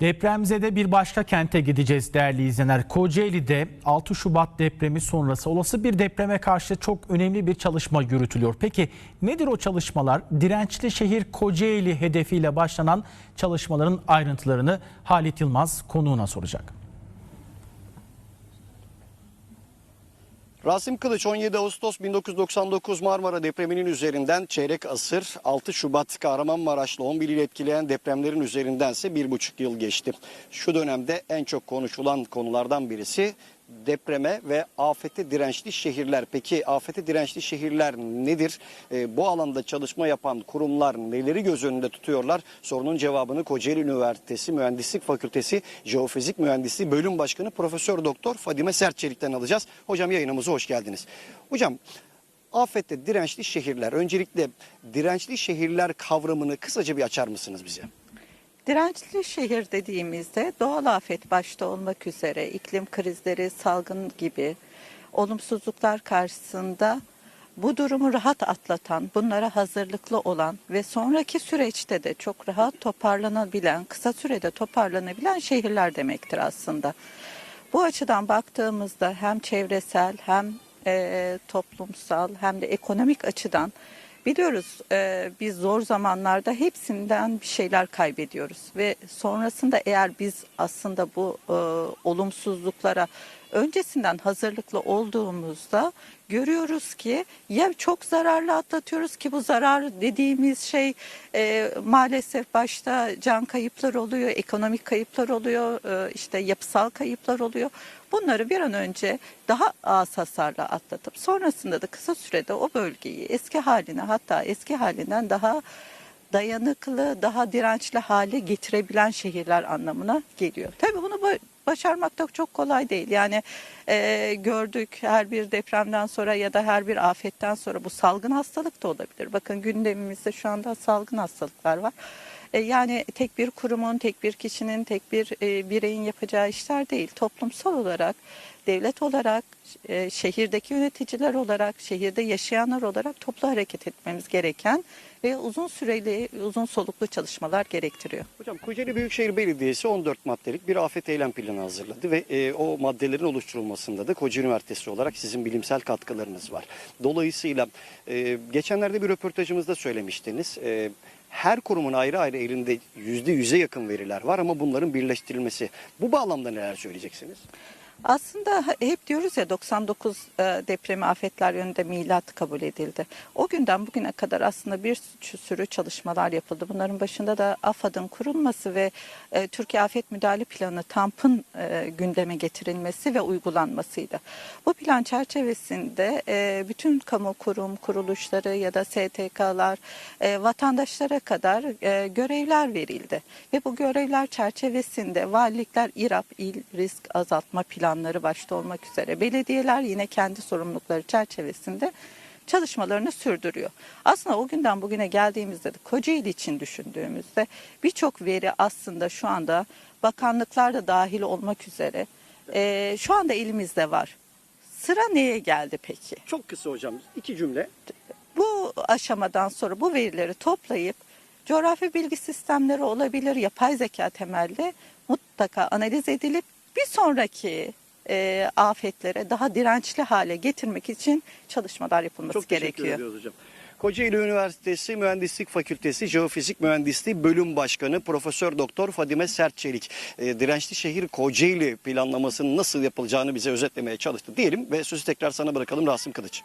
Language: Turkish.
Depremzede bir başka kente gideceğiz değerli izleyenler. Kocaeli'de 6 Şubat depremi sonrası olası bir depreme karşı çok önemli bir çalışma yürütülüyor. Peki nedir o çalışmalar? Dirençli şehir Kocaeli hedefiyle başlanan çalışmaların ayrıntılarını Halit Yılmaz konuğuna soracak. Rasim Kılıç 17 Ağustos 1999 Marmara depreminin üzerinden çeyrek asır 6 Şubat Kahramanmaraş'la 11 il etkileyen depremlerin üzerindense bir buçuk yıl geçti. Şu dönemde en çok konuşulan konulardan birisi depreme ve afete dirençli şehirler. Peki afete dirençli şehirler nedir? Ee, bu alanda çalışma yapan kurumlar neleri göz önünde tutuyorlar? Sorunun cevabını Kocaeli Üniversitesi Mühendislik Fakültesi Jeofizik Mühendisliği Bölüm Başkanı Profesör Doktor Fadime Sertçelik'ten alacağız. Hocam yayınımıza hoş geldiniz. Hocam afette dirençli şehirler öncelikle dirençli şehirler kavramını kısaca bir açar mısınız bize? Dirençli şehir dediğimizde doğal afet başta olmak üzere iklim krizleri, salgın gibi olumsuzluklar karşısında bu durumu rahat atlatan, bunlara hazırlıklı olan ve sonraki süreçte de çok rahat toparlanabilen, kısa sürede toparlanabilen şehirler demektir aslında. Bu açıdan baktığımızda hem çevresel hem e, toplumsal hem de ekonomik açıdan Biliyoruz e, biz zor zamanlarda hepsinden bir şeyler kaybediyoruz ve sonrasında eğer biz aslında bu e, olumsuzluklara öncesinden hazırlıklı olduğumuzda görüyoruz ki ya çok zararlı atlatıyoruz ki bu zarar dediğimiz şey e, maalesef başta can kayıpları oluyor, ekonomik kayıplar oluyor, e, işte yapısal kayıplar oluyor. Bunları bir an önce daha az hasarla atlatıp sonrasında da kısa sürede o bölgeyi eski haline hatta eski halinden daha dayanıklı, daha dirençli hale getirebilen şehirler anlamına geliyor. Tabii ba- başarmak da çok kolay değil. Yani e, gördük her bir depremden sonra ya da her bir afetten sonra bu salgın hastalık da olabilir. Bakın gündemimizde şu anda salgın hastalıklar var. E, yani tek bir kurumun, tek bir kişinin, tek bir e, bireyin yapacağı işler değil. Toplumsal olarak, devlet olarak, e, şehirdeki yöneticiler olarak, şehirde yaşayanlar olarak toplu hareket etmemiz gereken ve uzun süreli, uzun soluklu çalışmalar gerektiriyor. Hocam Kocaeli Büyükşehir Belediyesi 14 maddelik bir afet eylem planı hazırladı ve e, o maddelerin oluşturulmasında da Kocaeli Üniversitesi olarak sizin bilimsel katkılarınız var. Dolayısıyla e, geçenlerde bir röportajımızda söylemiştiniz. E, her kurumun ayrı ayrı elinde yüzde yüze yakın veriler var ama bunların birleştirilmesi. Bu bağlamda neler söyleyeceksiniz? Aslında hep diyoruz ya 99 e, depremi afetler yönünde milat kabul edildi. O günden bugüne kadar aslında bir sürü çalışmalar yapıldı. Bunların başında da AFAD'ın kurulması ve e, Türkiye Afet Müdahale Planı TAMP'ın e, gündeme getirilmesi ve uygulanmasıydı. Bu plan çerçevesinde bütün kamu kurum kuruluşları ya da STK'lar vatandaşlara kadar görevler verildi. Ve bu görevler çerçevesinde valilikler İRAP, İl Risk Azaltma Planları başta olmak üzere belediyeler yine kendi sorumlulukları çerçevesinde çalışmalarını sürdürüyor. Aslında o günden bugüne geldiğimizde de Kocaeli için düşündüğümüzde birçok veri aslında şu anda bakanlıklar da dahil olmak üzere e, şu anda elimizde var. Sıra neye geldi peki? Çok kısa hocam iki cümle. Bu aşamadan sonra bu verileri toplayıp coğrafi bilgi sistemleri olabilir, yapay zeka temelli mutlaka analiz edilip bir sonraki e, afetlere daha dirençli hale getirmek için çalışmalar yapılması Çok teşekkür gerekiyor. ediyoruz hocam. Kocaeli Üniversitesi Mühendislik Fakültesi Jeofizik Mühendisliği Bölüm Başkanı Profesör Doktor Fadime Sertçelik e, dirençli şehir Kocaeli planlamasının nasıl yapılacağını bize özetlemeye çalıştı diyelim ve sözü tekrar sana bırakalım Rasim Kılıç.